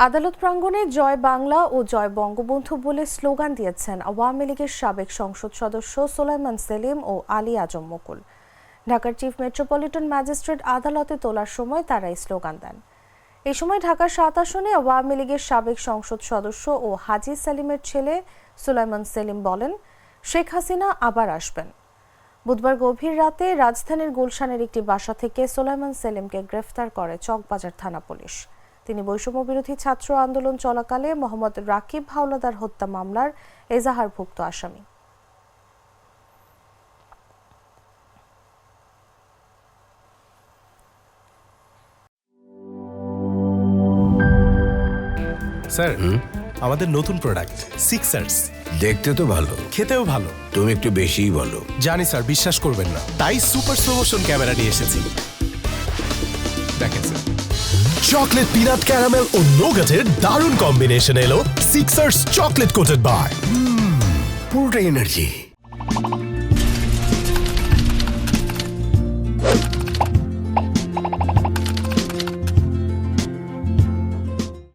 আদালত প্রাঙ্গণে জয় বাংলা ও জয় বঙ্গবন্ধু বলে স্লোগান দিয়েছেন আওয়ামী লীগের সাবেক সংসদ সদস্য সোলাইমান সেলিম ও আলী আজম মুকুল। ঢাকার চিফ মেট্রোপলিটন ম্যাজিস্ট্রেট আদালতে তোলার সময় তারা এই স্লোগান দেন। এই সময় ঢাকার সাত আসনে আওয়ামী লীগের সাবেক সংসদ সদস্য ও হাজি সেলিমের ছেলে সুলাইমান সেলিম বলেন, শেখ হাসিনা আবার আসবেন। বুধবার গভীর রাতে রাজধানীর গুলশানের একটি বাসা থেকে সোলাইমান সেলিমকে গ্রেফতার করে চকবাজার থানা পুলিশ। তিনি বৈষম্য বিরোধী ছাত্র আন্দোলন চলাকালে মোহাম্মদ রাকিব হাওলাদার হত্যা মামলার এজাহারভুক্ত আসামি। স্যার আমাদের নতুন প্রোডাক্ট সিক্সার্স দেখতে তো ভালো। খেতেও ভালো। তুমি একটু বেশিই বলো। জানি স্যার বিশ্বাস করবেন না। তাই সুপার স্লোমোশন ক্যামেরা নিয়ে এসেছি। দেখেন স্যার। চকলেট পিনাট ক্যারামেল ও নোগাটের দারুণ কম্বিনেশন এলো সিক্সার্স চকলেট কোটেড বার পুরোটাই এনার্জি